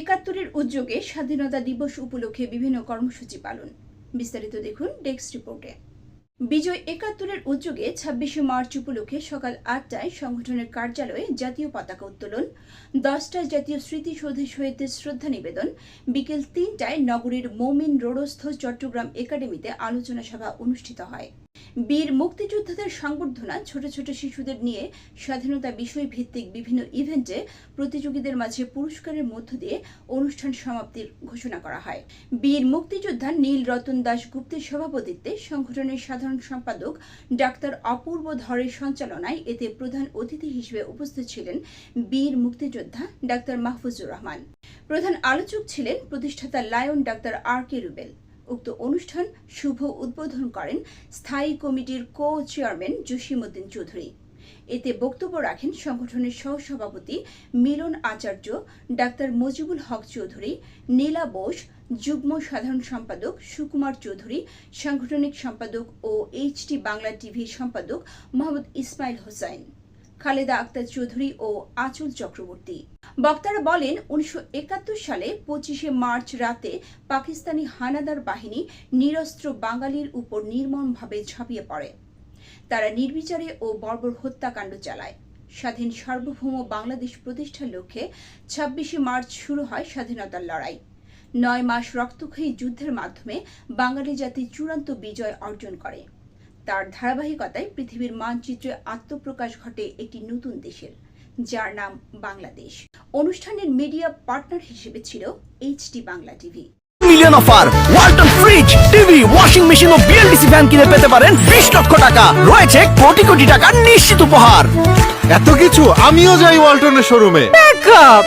একাত্তরের উদ্যোগে স্বাধীনতা দিবস উপলক্ষে বিভিন্ন কর্মসূচি পালন। বিস্তারিত দেখুন ডেস্ক রিপোর্টে। বিজয় একাত্তরের উদ্যোগে ছাব্বিশে মার্চ উপলক্ষে সকাল আটটায় সংগঠনের কার্যালয়ে জাতীয় পতাকা উত্তোলন, দশটায় জাতীয় স্মৃতিসৌধে শহীদদের শ্রদ্ধা নিবেদন, বিকেল তিনটায় নগরীর মৌমিন রোডস্থ চট্টগ্রাম একাডেমিতে আলোচনা সভা অনুষ্ঠিত হয়। বীর মুক্তিযোদ্ধাদের সংবর্ধনা ছোট ছোট শিশুদের নিয়ে স্বাধীনতা বিষয় ভিত্তিক বিভিন্ন ইভেন্টে প্রতিযোগীদের মাঝে পুরস্কারের মধ্য দিয়ে অনুষ্ঠান সমাপ্তির ঘোষণা করা হয়। বীর মুক্তিযোদ্ধা নীল রতন দাস গুপ্তের সভাপতিত্বে সংগঠনের সাধারণ সম্পাদক ডাক্তার অপূর্ব ধরের সঞ্চালনায় এতে প্রধান অতিথি হিসেবে উপস্থিত ছিলেন বীর মুক্তিযোদ্ধা ডাক্তার মাহফুজুর রহমান। প্রধান আলোচক ছিলেন প্রতিষ্ঠাতা lion doctor R K Rubel. উক্ত অনুষ্ঠান শুভ উদ্বোধন করেন স্থায়ী কমিটির কো চেয়ারম্যান জসিমউদ্দিন চৌধুরী। এতে বক্তব্য রাখেন সংগঠনের সহসভাপতি মিলন আচার্য, ডাক্তার মজিবুল হক চৌধুরী, নীলা বোস, যুগ্ম সাধারণ সম্পাদক সুকুমার চৌধুরী, সাংগঠনিক সম্পাদক ও এইচটি বাংলা টিভির সম্পাদক মোহাম্মদ ইসমাইল হোসাইন খালেদা আক্তার চৌধুরী ও আচল চক্রবর্তী। বক্তারা বলেন, উনিশশো একাত্তর সালে পঁচিশে মার্চ রাতে পাকিস্তানি হানাদার বাহিনী নিরস্ত্র বাঙালির উপর নির্মমভাবে ঝাঁপিয়ে পড়ে। তারা নির্বিচারে ও বর্বর হত্যাকাণ্ড চালায়। স্বাধীন সার্বভৌম বাংলাদেশ প্রতিষ্ঠার লক্ষ্যে ছাব্বিশে মার্চ শুরু হয় স্বাধীনতার লড়াই। নয় মাস রক্তক্ষয়ী যুদ্ধের মাধ্যমে বাঙালি জাতি চূড়ান্ত বিজয় অর্জন করে। তার ধারাবাহিকতায় পৃথিবীর মানচিত্রে আত্মপ্রকাশ ঘটে একটি নতুন দেশের। যার নাম বাংলাদেশ। অনুষ্ঠানের মিডিয়া পার্টনার হিসেবে ছিল HD Bangla TV million offer Walton fridge TV washing machine ও বিএলডিসি ফ্যান কিনে পেতে পারেন বিশ লক্ষ টাকা। রয়েছে কোটি কোটি টাকা নিশ্চিত উপহার। এত কিছু আমিও যাই ওয়ালটনের শোরুমে ব্যাকআপ